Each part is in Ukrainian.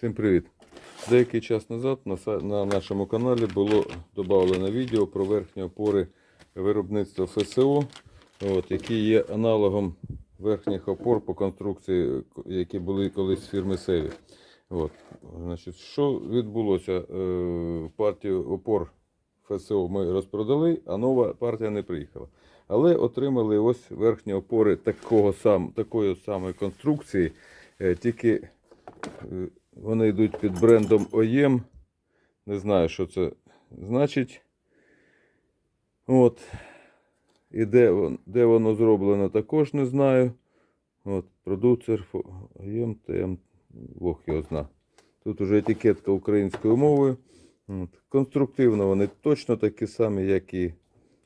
Всім привіт! Деякий час назад на, на нашому каналі було додано відео про верхні опори виробництва ФСО, от, які є аналогом верхніх опор по конструкції, які були колись з фірми Севі. От. Значить, що відбулося? Е, партію опор ФСО ми розпродали, а нова партія не приїхала. Але отримали ось верхні опори такого сам, такої самої конструкції, е, тільки е, вони йдуть під брендом OEM. Не знаю, що це значить. От. І де, вон- де воно зроблено, також не знаю. От, продуцер OEM, TM, Бог його зна. Тут уже етикетка українською мовою. От. Конструктивно вони точно такі самі, як і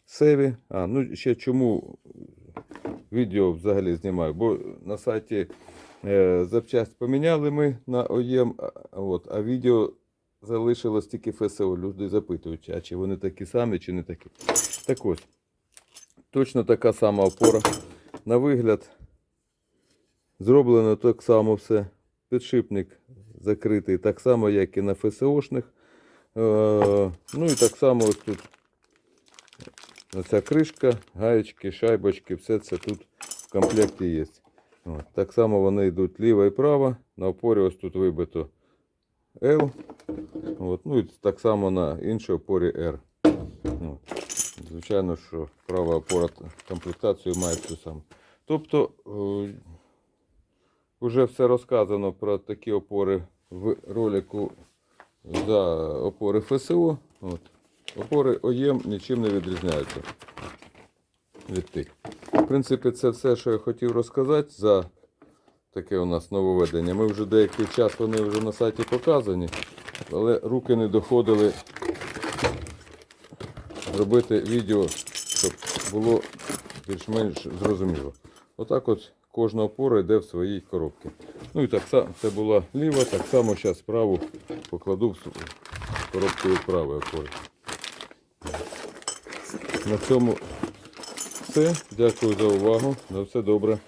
Севі. А, ну ще чому відео взагалі знімаю? Бо на сайті запчасть поміняли ми на ОЄМ, от, а відео залишилось тільки ФСО. Люди запитують, а чи вони такі самі, чи не такі. Так ось, точно така сама опора. На вигляд зроблено так само все. Підшипник закритий так само, як і на ФСОшних. Е, ну і так само ось тут оця кришка, гаєчки, шайбочки, все це тут в комплекті є. От. Так само вони йдуть ліва і права. На опорі ось тут вибито L. От. Ну і так само на іншій опорі R. От. Звичайно, що права опора комплектацію має все саме. Тобто е, вже все розказано про такі опори в ролику за опори ФСО. От. Опори ОЄМ нічим не відрізняються від тих. В принципі, це все, що я хотів розказати за таке у нас нововведення. Ми вже деякий час вони вже на сайті показані, але руки не доходили робити відео, щоб було більш-менш зрозуміло. Отак от кожна опора йде в своїй коробці. Ну і так само це була ліва, так само зараз праву покладу в коробку правої опори. На цьому все. Дякую за увагу. На все добре.